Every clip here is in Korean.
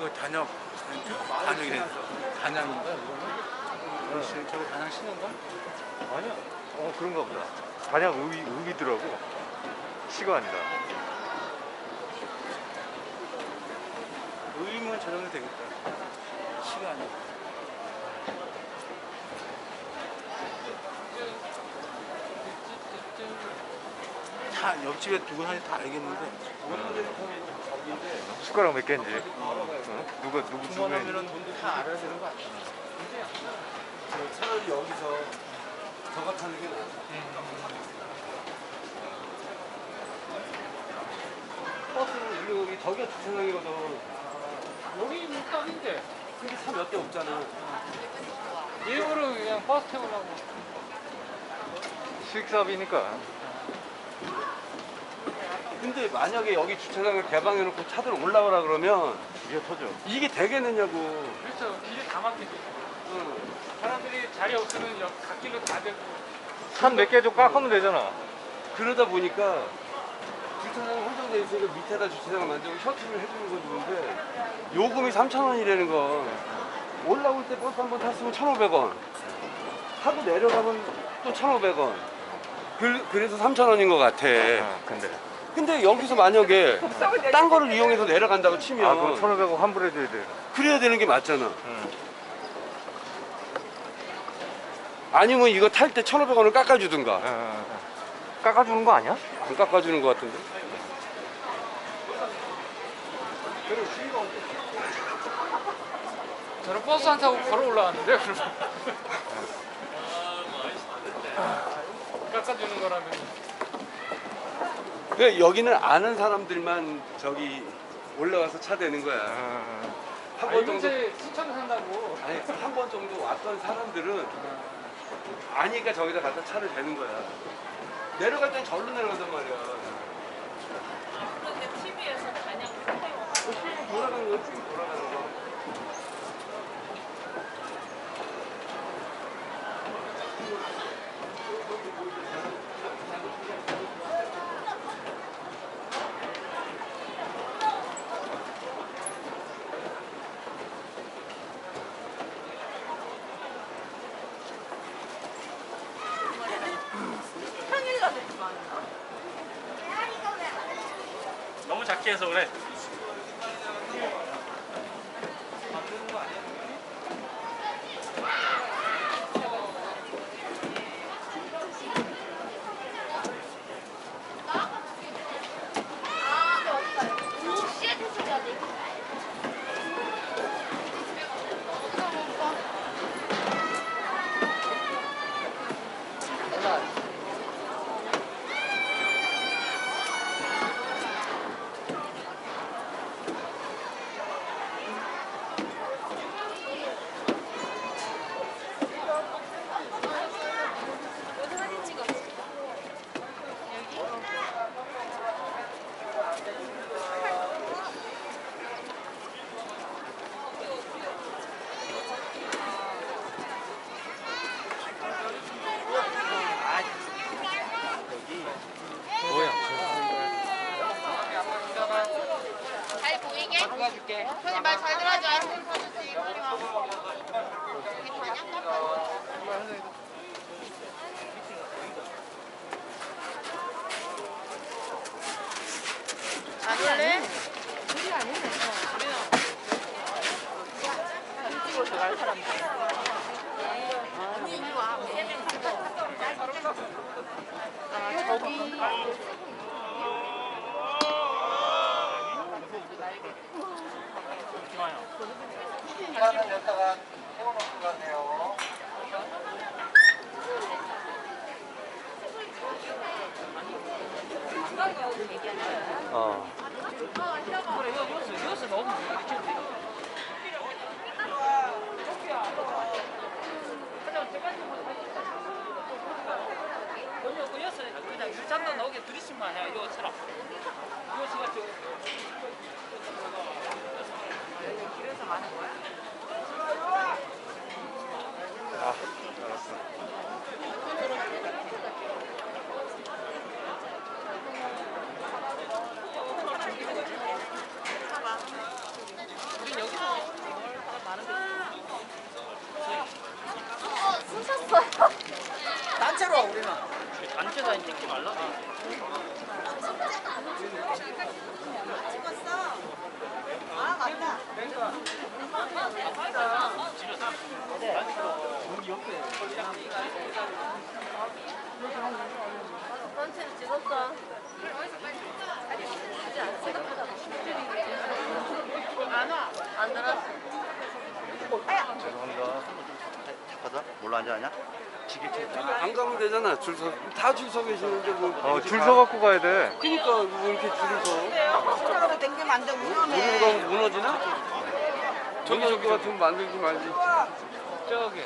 이거 단역 단역이래 단양인가 이거는? 시- 저거 단양 신인가? 아니야. 어 그런가 보다. 단양 의, 의기더라고. 시가 아니라. 의문 저정도 되겠다. 시간이. 다 옆집에 누구 하는지 다 알겠는데 숟가락 몇 개인지. 어? 누가 누구 누구 주문하면은 돈도 다 알아야 되는 거 아니야? 차라리 여기서 저거 타는 게 나아. 버스는 우리 여기 저기가 주차장이거든. 여기 딱인데 근데 차 몇 대 없잖아. 일부러 그냥 버스 태우려고 수익 사업이니까. 근데 만약에 여기 주차장을 개방해놓고 차들 올라오라 그러면 이게 터져. 이게 되겠느냐고. 그렇죠 길이 다 막히지 응. 사람들이 자리 없으면 옆 갓길로 다 되고 산 몇 개 좀 깎으면 되잖아. 그러다 보니까 주차장이 한정돼 있으니까 밑에다 주차장을 만들고 셔틀을 해주는 건 좋은데 요금이 3,000원이라는 거 올라올 때 버스 한 번 탔으면 1,500원 타고 내려가면 또 1,500원 그, 그래서 3,000원인 것 같아 아, 근데. 근데 여기서 만약에 딴 거를 이용해서 내려간다고 치면 아 그럼 1,500원 환불해줘야 돼. 그래야 되는 게 맞잖아 응. 아니면 이거 탈 때 1,500원을 깎아주든가 어. 깎아주는 거 아니야? 안 깎아주는 것 같은데 저는 버스 안 타고 걸어 올라왔는데 그러면 깎아주는 거라면 그 여기는 아는 사람들만 저기 올라와서 차 대는 거야. 어, 한 아, 번 정도 이제 신청 산다고 아니 한 번 정도 왔던 사람들은 아니까 저기다 갖다 차를 대는 거야. 내려갈 땐 절로 내려간단 말이야. 그런데 TV에서 태워. 쭉 돌아가는 거, 쭉 돌아가는 거. 너무 작게 해서 그래. 시에 됐어야 돼. 여기 사진 찍었어. 여기? 잘 보이게? 도와줄게 손님 말 잘 들어줘. 여기 단양 안 올래? 둘이 아니네. 찍으러 들어갈 사람들. 아. 어. 그래 이거 이거 이거 너무 이렇게 그냥 그여서 그냥 유산도 나오게 들이시면 해 이거처럼 이거가 저 길에서 많은 거야? 아, 알았어. 우리 여기서 전체를 찍었어. 안 와. 안 들었어. 죄송합니다. 착하다? 뭘로 앉아냐? 안 가면 되잖아. 줄 서, 다 줄 서 계시는데 뭐. 어, 줄 가- 서갖고 가야 돼. 그러니까 뭐 이렇게 줄을 서. 숟가락으로 당기면 안 돼, 위험해. 무너지나? 저기 저기 같으면 만들지 말지. 저기.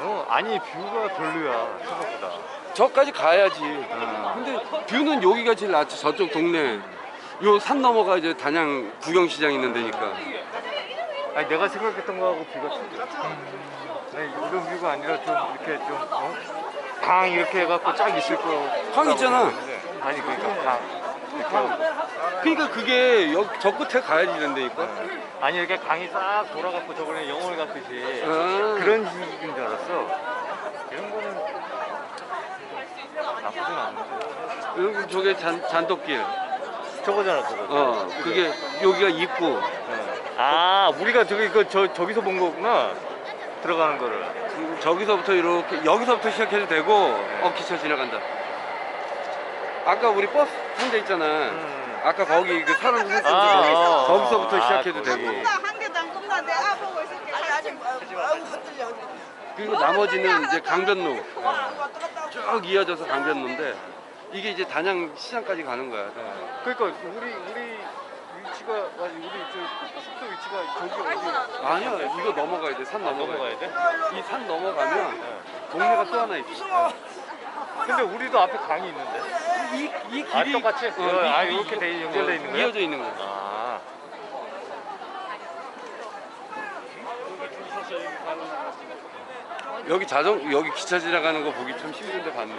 어, 아니, 뷰가 별로야. 생각보다. 저까지 가야지. 근데 뷰는 여기가 제일 낫지. 저쪽 동네. 요 산 넘어가 이제 단양 구경시장 있는 데니까. 아니, 내가 생각했던 거하고 뷰가 틀려. 네, 이런 뷰가 아니라 좀 이렇게 좀, 어? 강 이렇게 해갖고 쫙 있을 거. 강 있잖아. 아니, 그러니까 강. 이렇게 하고. 그러니까 그게 여, 저 끝에 가야지 된다니까. 아니, 이렇게 강이 싹 돌아갖고 저번에 영월 갔듯이. 아. 그런 식인 줄 알았어. 이런 거는 나쁘진 않은데. 여기 저게 잔, 잔도길. 저거잖아, 저거. 어, 그게 여기가 입구. 아, 우리가 저기 그 저 저기서 본 거구나. 들어가는 거를. 저기서부터 이렇게 여기서부터 시작해도 되고 어 기차 지나간다. 아까 우리 버스 상자 있잖아. 음. 아까 거기 그 사람들 했던데 아, 거기 아, 거기서부터 아, 시작해도 거기. 되고. 끝나, 한안 끝나. 내가 보고 있을게. 아니, 아직, 아이고, 흔들려. 그리고 나머지는 이제 강변로 왔다 갔다 하고. 쭉 이어져서 강변로인데 이게 이제 단양 시장까지 가는 거야. 그러니까 우리 우리 위치가 아니 우리 저 숙소 위치가 저기 어디 아니야 이거 넘어가야 돼. 산 넘어가야 넘어가야 돼. 돼? 이 산 넘어가면 동네가 또 하나 있어. 근데 우리도 앞에 강이 있는데. 이, 이 아, 길이 똑같이? 어, 어, 이- 아, 이- 이렇게 돼 연결돼 있는 거야? 이어져 있는 거야. 아. 여기 자전 여기 기차 지나가는 거 보기 참 힘든데 봤네.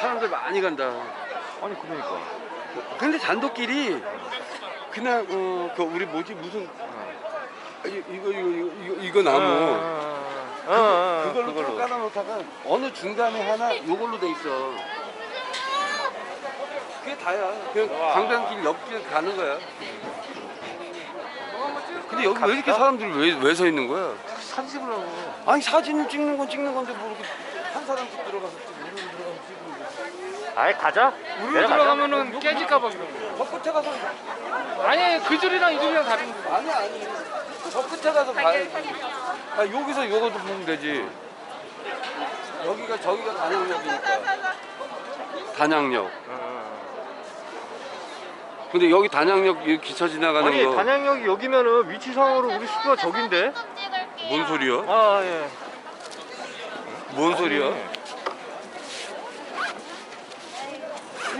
사람들 많이 간다. 아니 그러니까. 근데 잔도길이 그냥 어 그 우리 뭐지 무슨 아, 이- 이거 이거 이거 이거, 이거 나무 어, 어, 어, 그걸로 쭉 그걸로. 깔아놓다가 어느 중간에 하나 요걸로 돼 있어. 그게 다야. 그냥 강변길 옆길 가는 거야. 근데 여기 왜 이렇게 사람들이 왜 왜 서 있는 거야? 사진 찍으려고. 아니 사진 찍는 건 찍는 건데 뭐 이렇게 한 사람씩 들어가서 찍고 아예 가자. 우리로 내려가자. 들어가면은 깨질까봐 그런 저 끝에 가서 거. 아니 그 줄이랑 이 줄이랑 다른 거. 아니 아니 저 끝에 가서 봐야지 아 여기서 요것도 보면 되지 여기가 저기가 단양역이니까 단양역 어, 어. 근데 여기 단양역 이 기차 지나가는 아니 거뭔 단양역이 여기면은 위치상으로 우리 숙소가 저긴데. 소리야? 아 예. 뭔 소리야?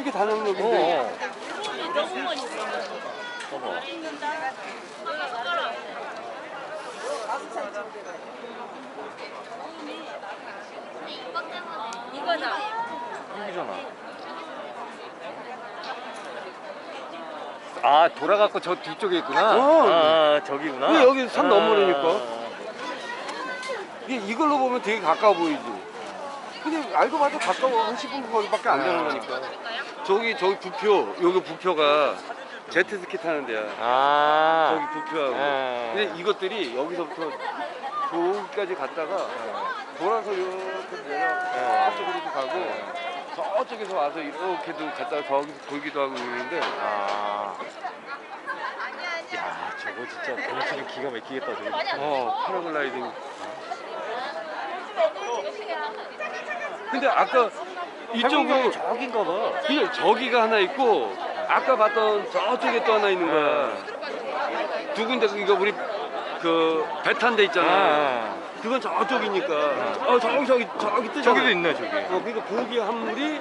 이게 단양역인데 어. 이거다. 여기잖아. 아 돌아갖고 저 뒤쪽에 있구나. 어. 아 저기구나. 왜 여기 산 너머라니까? 아. 이게 이걸로 보면 되게 가까워 보이지 근데 알고 봐도 가까워 한 10분 거리밖에 안 되는 거니까 저기 저기 부표 여기 부표가 제트스키 타는 데야 아. 저기 부표하고 예. 근데 이것들이 여기서부터 저기까지 갔다가 돌아서 이렇게 내려 저쪽으로도 가고 저쪽에서 와서 이렇게도 갔다가 저기서 돌기도 하고 있는데 아. 야 저거 진짜 경치는 기가 막히겠다 저거. 어 패러글라이딩 근데 아까 이쪽은 저긴가 봐. 그냥 저기가 하나 있고 아까 봤던 저쪽에 또 하나 있는 거야 두 군데 이거 우리 그 배 탄 데 있잖아 아. 그건 저쪽이니까 어 저기 저기 저기 뜨잖아 저기도 있네 저기. 어, 그러니까 거기 한 무리,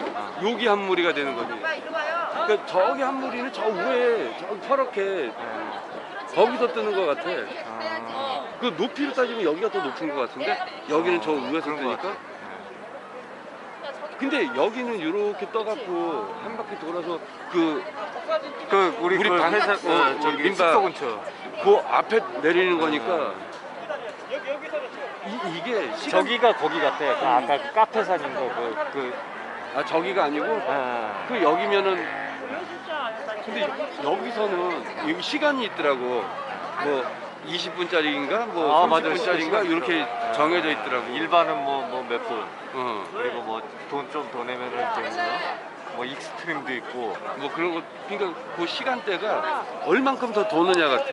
여기 한 무리가 되는 거지. 그러니까 저기 한 무리는 저 위에 저기 퍼렇게 거기서 뜨는 것 같아. 아. 그 높이로 따지면 여기가 더 높은 것 같은데 여기는 저 위에서 뜨니까. 근데 여기는 이렇게 떠갖고 한 바퀴 돌아서 그, 그 우리, 우리 그 방- 회사 어, 어, 저기 민박. 숙소 근처. 그 앞에 내리는 거니까 이게 시간 저기가 거기 같아. 그 아까 그 카페산인 거, 그, 그, 아 저기가 아니고 아, 그 여기면은 근데 여기서는 여기 시간이 있더라고 뭐 20분짜리인가 뭐 아, 맞아요. 30분짜리인가 시간 이렇게 있어. 정해져 있더라고. 일반은 뭐, 뭐 몇 분. 어. 그리고 뭐 돈 좀 더 내면은 저기 뭐야? 뭐 익스트림도 있고. 뭐 그런 거 그러니까 그 시간대가 얼만큼 더 도느냐 같아.